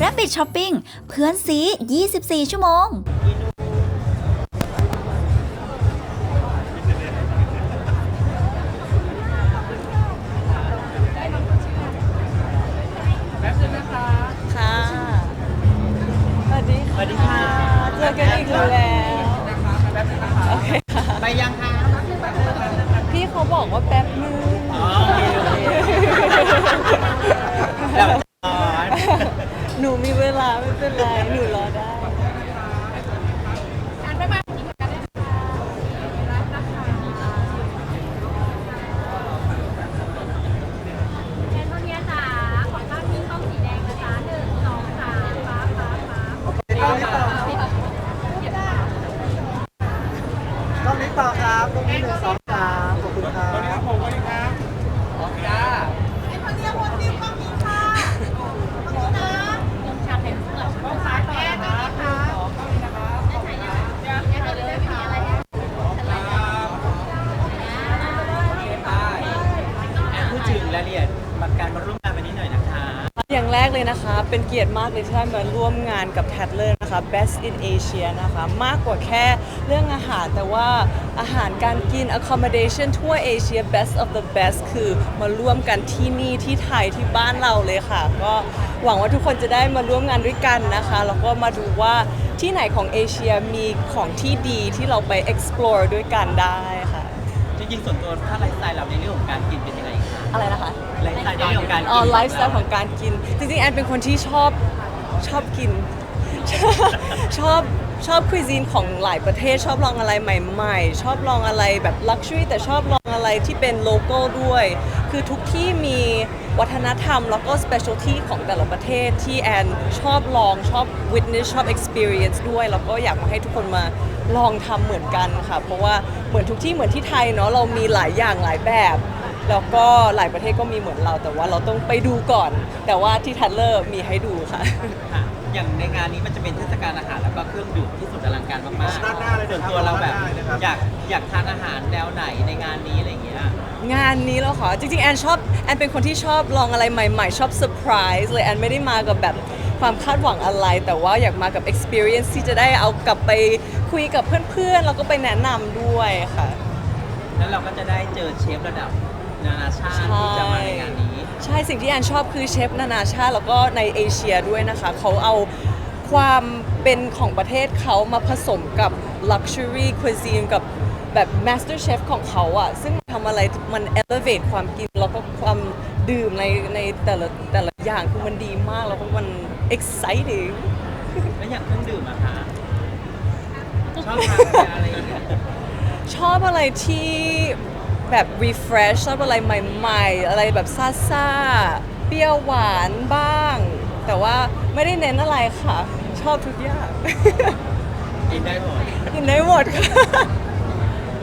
Rabbit Shopping เพื่อนซี 24 ชั่วโมงค่ะ สวัสดีค่ะสวัสดีค่ะ เจอกันอีกแล้วโอเคค่ะ ไปยังคะ พี่เขาบอกว่าแป๊บนึง หนูมีเวลาไม่เป็นไร หนูรอได้ ละเอียดมาการมาร่วมงานวันนี้หน่อยนะคะอย่างแรกเลยนะคะ เป็นเกียรติมากเลยที่ได้มาร่วมงานกับ t a d l e r นะคะ Best in Asia นะคะ มากกว่าแค่เรื่องอาหาร แต่ว่าอาหารการกิน accommodation ทั่วเอเชีย best of the best คือมาร่วมกันที่นี่ที่ไทยที่บ้านเราเลยค่ะ ก็หวังว่าทุกคนจะได้มาร่วมงานด้วยกันนะคะ แล้วก็มาดูว่าที่ไหนของเอเชียมีของที่ดีที่เราไป explore ด้วยกันได้ค่ะ จริงๆส่วนตัวถ้าไลฟ์สไตล์เราในเรื่องของการกินเป็นยังไงคะอะไรนะคะ ไลฟ์สไตล์ในเรื่องของการกินอ๋อไลฟ์สไตล์ของการกิน จริงๆแอนเป็นคนที่ชอบชอบกิน ชอบ ชอบคุยซีนของหลายประเทศชอบลองอะไรใหม่ ๆ ชอบลองอะไรแบบลักชัวรี่แต่ชอบลองอะไรที่เป็นโลโก้ด้วย คือทุกที่มีวัฒนธรรม แล้วก็ specialty ของแต่ละประเทศที่แอนชอบลองชอบ witness ชอบ experience ด้วย แล้วก็อยากมาให้ทุกคนมาลองทำเหมือนกันค่ะ เพราะว่าเหมือนทุกที่เหมือนที่ไทยเนาะเรามีหลายอย่างหลายแบบแล้วก็หลายประเทศก็มีเหมือนเราแต่ว่าเราต้องไปดูก่อน แต่ว่าที่ทัดเลอร์มีให้ดูค่ะ อย่างในงานนี้มันจะเป็นเทศกาลอาหารแล้วก็เครื่องดื่มที่สุดอลังการมากๆด้านหน้าเลยส่วนนะครับตัวเราแบบด้านหน้าเลยนะครับอยากอยากทานอาหารแนวไหนในงานนี้อะไรอย่างเงี้ย งานนี้แล้วค่ะจริงๆ แอนชอบ แอนเป็นคนที่ชอบลองอะไรใหม่ๆ ชอบเซอร์ไพรส์เลย แอนไม่ได้มากับแบบความคาดหวังอะไร แต่ว่าอยากมากับ experience ที่จะได้เอากลับไปคุยกับเพื่อนๆ แล้วก็ไปแนะนำด้วยค่ะ แล้วเราก็จะได้เจอเชฟระดับนานาชาติที่จะมาในงานนี้ ใช่สิ่งที่แอนชอบคือเชฟนานาชาติแล้วก็ในเอเชียด้วยนะคะ เขาเอาความเป็นของประเทศเขามาผสมกับ Luxury Cuisine กับแบบ Master Chef ของเขาอะซึ่งทำอะไรมัน elevate ความกิน แล้วก็ความดื่มในในแต่ละแต่ละอย่างคือมันดีมาก แล้วก็มัน exciting แล้วอย่างเครื่องดื่มอะคะชอบทานอะไรอย่างเงี้ยชอบอะไรที่ แบบ refresh ชอบอะไรใหม่ๆ อะไรแบบซ่าซ่าๆเปรี้ยวหวานบ้าง แต่ว่าไม่ได้เน้นอะไรค่ะ ชอบทุกอย่างกินได้หมดกินได้หมดค่ะ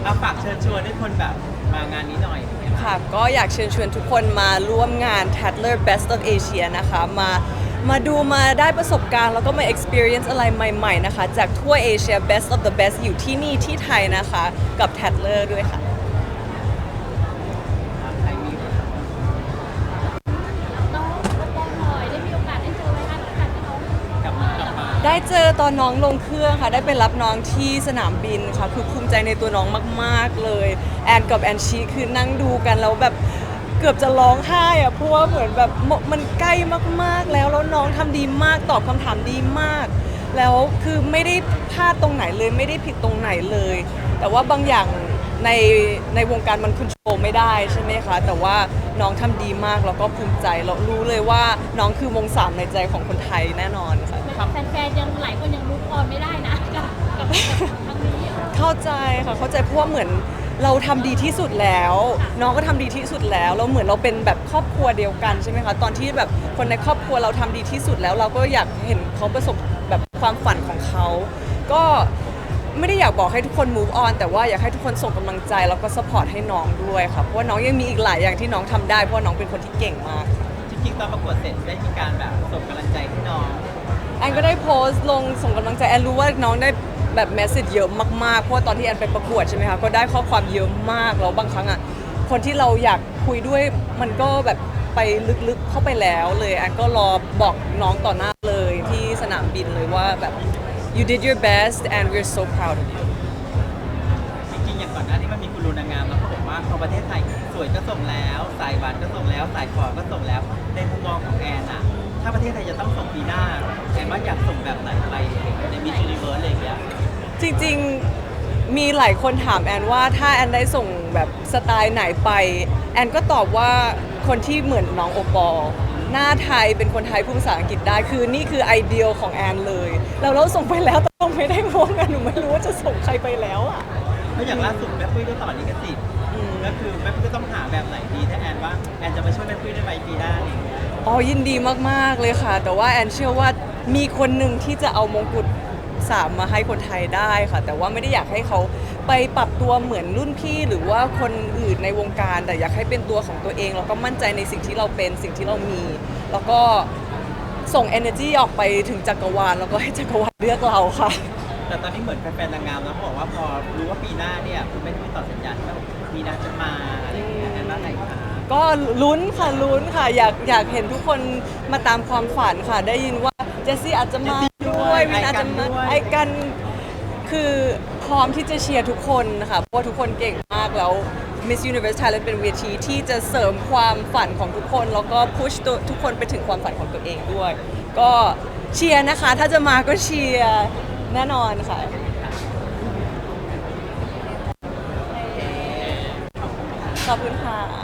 เอาฝากเชิญชวนให้คนแบบมางานนี้หน่อยอย่างเงี้ยค่ะก็อยากเชิญชวนทุกคนมาร่วมงาน Tadler Best of Asia นะคะ มา มาดูมาได้ประสบการณ์แล้วก็มา experience อะไรใหม่ ๆ นะคะ จากทั่วเอเชีย Best of the Best อยู่ที่นี่ที่ไทยนะคะ กับ Tadler ด้วยค่ะ ได้เจอตอนน้องลงเครื่องค่ะ ได้ไปรับน้องที่สนามบินค่ะ คือภูมิใจในตัวน้องมาก ๆ เลย แอนกับแอนชีคือนั่งดูกันแล้วแบบเกือบจะร้องไห้อะเพราะว่าเหมือนแบบมันใกล้มากๆแล้วแล้วน้องทำดีมากตอบคำถามดีมาก แล้วคือไม่ได้พลาดตรงไหนเลยไม่ได้ผิดตรงไหนเลย แต่ว่าบางอย่างในในวงการมันคุณโชว์ไม่ได้ใช่ไหมคะ แต่ว่าน้องทำดีมากแล้วก็ภูมิใจเรารู้เลยว่าน้องคือวงสามในใจของคนไทยแน่นอนค่ะ แฟนๆยังหลายคนยังรู้ออนไม่ได้นะกับกับครั้งนี้เข้าใจค่ะเข้าใจเพราะว่าเหมือนเราทำดีที่สุดแล้ว น้องก็ทำดีที่สุดแล้วเราเหมือนเราเป็นแบบครอบครัวเดียวกันใช่ไหมคะตอนที่แบบคนในครอบครัวเราทำดีที่สุดแล้ว เราก็อยากเห็นเขาประสบแบบความฝันของเขา ก็ไม่ได้อยากบอกให้ทุกคน move on แต่ว่าอยากให้ทุกคนส่งกำลังใจแล้วก็ support ให้น้องด้วยค่ะเพราะว่าน้องยังมีอีกหลายอย่างที่น้องทำได้เพราะว่าน้องเป็นคนที่เก่งมากค่ะจริงๆตอนประกวดเสร็จได้มีการแบบส่งกำลังใจให้น้อง แอนก็ได้โพสต์ลงส่งกำลังใจแอนรู้ว่าน้องได้แบบเมสเซจเยอะมากๆ เพราะว่าตอนที่แอนไปประกวดใช่ไหมคะ ก็ได้ข้อความเยอะมาก แล้วบางครั้งอะ คนที่เราอยากคุยด้วยมันก็แบบไปลึกๆเข้าไปแล้วเลยแอนก็รอบอกน้องต่อหน้าเลยที่สนามบินเลยว่าแบบ you did your best and we're so proud of you จริงๆอย่างก่อนหน้านี้มันมีคุณรูนางงามแล้วเขาบอกว่าพอประเทศไทยสวยก็ส่งแล้ว สายหวานก็ส่งแล้ว สายขอก็ส่งแล้ว ในมุมมองของแอนอะถ้าประเทศไทยจะต้องส่งปีหน้า แอนว่าอยากส่งแบบไหนไปในมิส s u นิเวิร์สอะไรอย่างเงี้ยจริงๆมีหลายคนถามแอนว่าถ้าแอนได้ส่งแบบสไตล์ไหนไป แอนก็ตอบว่าคนที่เหมือนน้องโอปอล์หน้าไทยเป็นคนไทยพูดภาษาอังกฤษได้คือนี่คือไอเดียของแอนเลยแล้วเราส่งไปแล้วแต่ต้องไม่ได้วงกันหนูไม่รู้ว่าจะส่งใครไปแล้วอะเพราะอย่างล่าสุดแม่ปุ้ยก็ต่อลิขสิทธิ์อืมก็คือแม่ปุ้ยก็ต้องหาแบบไหนดีถ้าแอนว่าแอนจะมาช่วยแม่ปุ้ยได้ไหมปีหน้าอะไรอย่างเงี้ย อ๋อยินดีมาก ๆ เลยค่ะ แต่ว่าแอนเชื่อว่า มีคนหนึ่งที่จะเอามงกุฎสามมาให้คนไทยได้ค่ะ แต่ว่าไม่ได้อยากให้เขาไปปรับตัวเหมือนรุ่นพี่ หรือว่าคนอื่นในวงการ แต่อยากให้เป็นตัวของตัวเอง แล้วก็มั่นใจในสิ่งที่เราเป็นสิ่งที่เรามี แล้วก็ส่ง energy ออกไปถึงจักรวาลแล้วก็ให้จักรวาลเลือกเราค่ะ แต่ตอนนี้เหมือนแฟนๆนางงามแล้วเขาบอกว่าพอรู้ว่าปีหน้าเนี่ยคุณแม่ปุ้ยต่อสัญญาที่ว่าปีหน้าจะมาอะไรอย่างเงี้ยแอนว่าไงคะก็ลุ้นค่ะลุ้นค่ะ อยากอยากเห็นทุกคนมาตามความฝันค่ะ ได้ยินว่า เจสซี่อาจจะมาด้วยวินอาจจะมาไอกันคือพร้อมที่จะเชียร์ทุกคนค่ะเพราะว่าทุกคนเก่งมากแล้ว Miss Universe Thailand เป็นเวทีที่จะเสริมความฝันของทุกคน แล้วก็พุชตัวทุกคนไปถึงความฝันของตัวเองด้วย ก็เชียร์นะคะ ถ้าจะมาก็เชียร์แน่นอนค่ะขอบคุณค่ะ